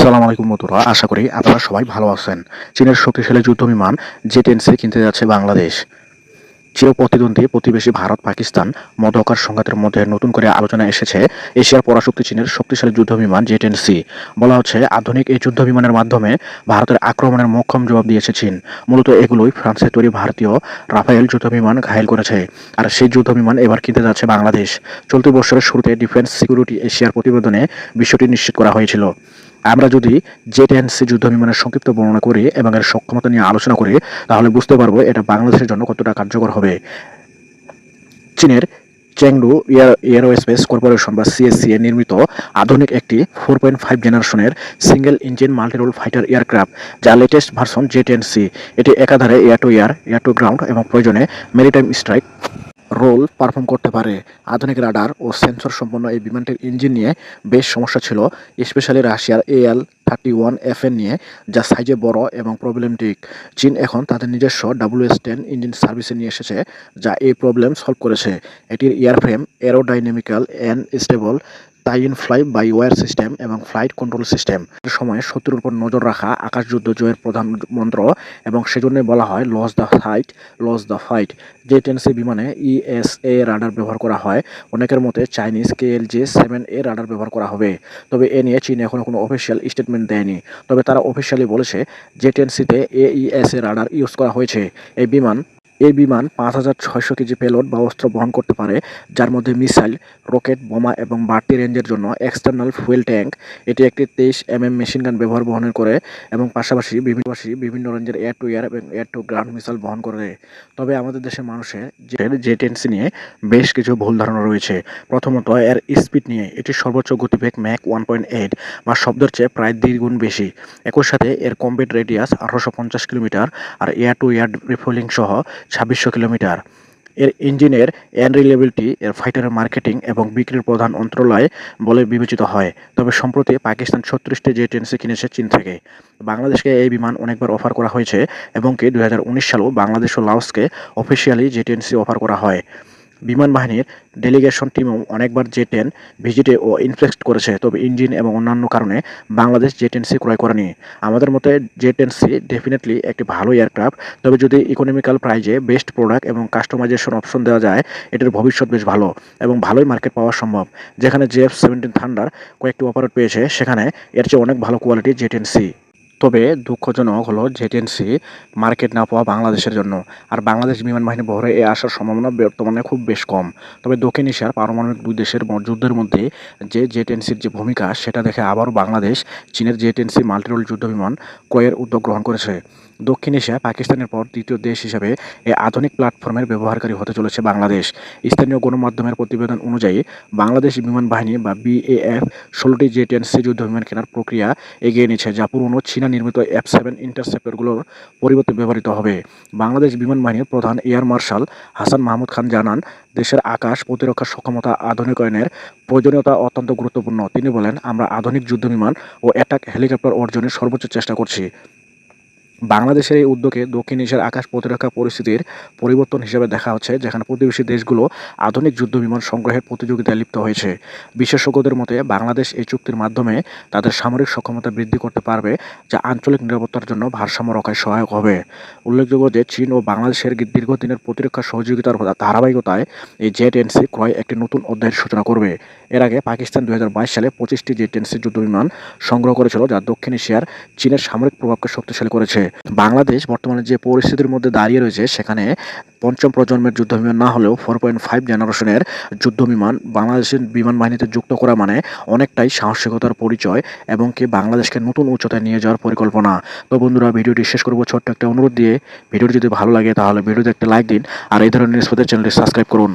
আসসালামু আলাইকুম বন্ধুরা, আশা করি আপনারা সবাই ভালো আছেন। চীনের শক্তিশালী যুদ্ধ বিমান জে টেনসি কিনতে যাচ্ছে বাংলাদেশ। চির প্রতিদ্বন্দ্বী প্রতিবেশী ভারত, পাকিস্তান, মধ্যকার সংঘাতের মধ্যে নতুন করে আলোচনা এসেছে এশিয়ার পরাশক্তি চীনের শক্তিশালী যুদ্ধ বিমান জে টেনসি বলা হচ্ছে, আধুনিক এই যুদ্ধ বিমানের মাধ্যমে ভারতের আক্রমণের মোক্ষম জবাব দিয়েছে চীন। মূলত এগুলোই ফ্রান্সে তৈরি ভারতীয় রাফায়েল যুদ্ধ বিমান ঘায়েল করেছে, আর সেই যুদ্ধ বিমান এবার কিনতে যাচ্ছে বাংলাদেশ। চলতি বছরের শুরুতে ডিফেন্স সিকিউরিটি এশিয়ার প্রতিবেদনে বিষয়টি নিশ্চিত করা হয়েছিল। আমরা যদি জেট এন্ড সি যুদ্ধ বিমানের সংক্ষিপ্ত বর্ণনা করি এবং এর সক্ষমতা নিয়ে আলোচনা করি, তাহলে বুঝতে পারব এটা বাংলাদেশের জন্য কতটা কার্যকর হবে। চীনের চেংডু এয়ার, এয়ারোস্পেস কর্পোরেশন বা সিএসসি এর নির্মিত আধুনিক একটি ফোর পয়েন্ট ফাইভ জেনারেশনের single engine multirole fighter aircraft, যা latest version jet and C. এটি একাধারে air to air air to ground এবং প্রয়োজনে মেরিটাইম স্ট্রাইক রোল পারফর্ম করতে পারে। আধুনিক রাডার ও সেন্সর সম্পন্ন এই বিমানটির ইঞ্জিন নিয়ে বেশ সমস্যা ছিল, স্পেশালি রাশিয়ার AL thirty one F N নিয়ে, যা সাইজে বড় এবং প্রবলেমটিক চীন এখন তাদের নিজস্ব ডাব্লিউএস টেন ইঞ্জিন সার্ভিসে নিয়ে এসেছে, যা এই প্রবলেম সলভ করেছে। এটির airframe, aerodynamical and stable tie in fly by wire system এবং ফ্লাইট কন্ট্রোল সিস্টেম সময় শত্রুর উপর নজর রাখা আকাশযুদ্ধ জয়ের প্রধান মন্ত্র এবং সেজন্যই বলা হয় loss the fight loss the fight যে টেনসি বিমানে ইএসএ রাডার ব্যবহার করা হয়। অনেকের মতে Chinese KLJ seven A radar ব্যবহার করা হবে। তবে এ নিয়ে চীন এখনও কোনো অফিসিয়াল স্টেটমেন্ট দেয়নি। তবে তারা অফিসিয়ালি বলেছে যে টেনসিতে এইএসএ রাডার ইউজ করা হয়েছে। এই বিমান এই বিমান পাঁচ হাজার ছয়শো কেজি পেলোড বা অস্ত্র বহন করতে পারে, যার মধ্যে মিসাইল, রকেট, বোমা এবং বাড়তি রেঞ্জের জন্য এক্সটার্নাল ফুয়েল ট্যাঙ্ক এটি একটি তেইশ এম এম মেশিন গান ব্যবহার বহন করে এবং পাশাপাশি বিভিন্ন বিভিন্ন রেঞ্জের এয়ার টু এয়ার এবং এয়ার টু গ্রাউন্ড মিসাইল বহন করে। তবে আমাদের দেশের মানুষের জে টেন্সি নিয়ে বেশ কিছু ভুল ধারণা রয়েছে। প্রথমত, এর স্পিড নিয়ে। এটি সর্বোচ্চ গতিবেগ ম্যাক ওয়ান পয়েন্ট এইট বা শব্দের চেয়ে প্রায় দ্বিগুণ বেশি। একই সাথে, এর কম্বেট রেডিয়াস আঠারোশো পঞ্চাশ কিলোমিটার আর এয়ার টু এয়ার রিফুয়েলিং সহ ছাব্বিশশো কিলোমিটার। এর ইঞ্জিনের অ্যানরিলেবিলিটি এর ফাইটারের মার্কেটিং এবং বিক্রির প্রধান অন্তরালয় বলে বিবেচিত হয়। তবে সম্প্রতি পাকিস্তান ছত্রিশটি জেট টেন্সি কিনেছে চীন থেকে। বাংলাদেশকে এই বিমান অনেকবার অফার করা হয়েছে এবং কি দুই সালেও বাংলাদেশ ও লাওসকে officially jet ten C offer করা হয়। বিমান বাহিনীর ডেলিগেশন টিমও অনেকবার জে টেন ভিজিটে ও ইনফেক্ট করেছে। তবে ইঞ্জিন এবং অন্যান্য কারণে বাংলাদেশ জে টেন সি ক্রয় করেনি। আমাদের মতে জে টেন সি ডেফিনেটলি একটি ভালো এয়ারক্রাফট তবে যদি ইকোনমিক্যাল প্রাইজে বেস্ট প্রোডাক্ট এবং কাস্টমাইজেশন অপশন দেওয়া যায়, এটার ভবিষ্যৎ বেশ ভালো এবং ভালোই মার্কেট পাওয়া সম্ভব। যেখানে জেএফ সেভেন্টিন থান্ডার কয়েকটি অপারেট পেয়েছে, সেখানে এর চেয়ে অনেক ভালো কোয়ালিটি জে টেন সি তবে দুঃখজনক হলো জেটেন্সি মার্কেট না পাওয়া বাংলাদেশের জন্য। আর বাংলাদেশ বিমান বাহিনী বহরে এ আসার সম্ভাবনা বর্তমানে খুব বেশ কম। তবে দক্ষিণ এশিয়ার পারমাণবিক দুই দেশের যুদ্ধের মধ্যে যে জেটেন্সির যে ভূমিকা, সেটা দেখে আবারও বাংলাদেশ চীনের জেটেন্সি মাল্টিরোল যুদ্ধ বিমান ক্রয়ের উদ্যোগ গ্রহণ করেছে। দক্ষিণ এশিয়া পাকিস্তানের পর দ্বিতীয় দেশ হিসেবে এই আধুনিক প্ল্যাটফর্মের ব্যবহারকারী হতে চলেছে বাংলাদেশ। স্থানীয় গণমাধ্যমের প্রতিবেদন অনুযায়ী, বাংলাদেশ বিমান বাহিনী বা বিএএফ ষোলোটি জে টেন সি যুদ্ধ বিমান কেনার প্রক্রিয়া এগিয়ে নিচ্ছে যা পুরনো চীনা নির্মিত এফ সেভেন ইন্টারসেপ্টরগুলোর পরিবর্তে ব্যবহৃত হবে। বাংলাদেশ বিমান বাহিনীর প্রধান এয়ার মার্শাল হাসান মাহমুদ খান জানান, দেশের আকাশ প্রতিরক্ষা সক্ষমতা আধুনিকায়নের প্রয়োজনীয়তা অত্যন্ত গুরুত্বপূর্ণ। তিনি বলেন, আমরা আধুনিক যুদ্ধ বিমান ও অ্যাটাক হেলিকপ্টার অর্জনের সর্বোচ্চ চেষ্টা করছি। বাংলাদেশের এই উদ্যোগে দক্ষিণ এশিয়ার আকাশ প্রতিরক্ষা পরিস্থিতির পরিবর্তন হিসেবে দেখা হচ্ছে, যেখানে প্রতিবেশী দেশগুলো আধুনিক যুদ্ধ বিমান সংগ্রহের প্রতিযোগিতায় লিপ্ত হয়েছে। বিশেষজ্ঞদের মতে, বাংলাদেশ এই চুক্তির মাধ্যমে তাদের সামরিক সক্ষমতা বৃদ্ধি করতে পারবে, যা আঞ্চলিক নিরাপত্তার জন্য ভারসাম্য রক্ষায় সহায়ক হবে। উল্লেখযোগ্য যে, চীন ও বাংলাদেশের দীর্ঘদিনের প্রতিরক্ষা সহযোগিতার ধারাবাহিকতায় এই জেট এনসি ক্রয় একটি নতুন অধ্যায়ের সূচনা করবে। এর আগে পাকিস্তান দু হাজার বাইশ সালে পঁচিশটি জেট এনসি যুদ্ধ বিমান সংগ্রহ করেছিল, যা দক্ষিণ এশিয়ার চীনের সামরিক প্রভাবকে শক্তিশালী করেছে। বাংলাদেশ বর্তমানে যে পরিস্থিতির মধ্যে দাঁড়িয়ে রয়েছে, সেখানে পঞ্চম প্রজন্মের যুদ্ধ বিমান না হলেও ফোর পয়েন্ট ফাইভ জেনারেশনের যুদ্ধ বিমান বাংলাদেশের বিমান বাহিনীতে যুক্ত করা মানে অনেকটাই সাহসিকতার পরিচয় এবং কি বাংলাদেশকে নতুন উচ্চতায় নিয়ে যাওয়ার পরিকল্পনা। তো বন্ধুরা, ভিডিওটি শেষ করব ছোট্ট একটা অনুরোধ দিয়ে। ভিডিওটি যদি ভালো লাগে, তাহলে ভিডিওতে একটা লাইক দিন। আর এই ধরনের নিউজ চ্যানেলটি সাবস্ক্রাইব করুন।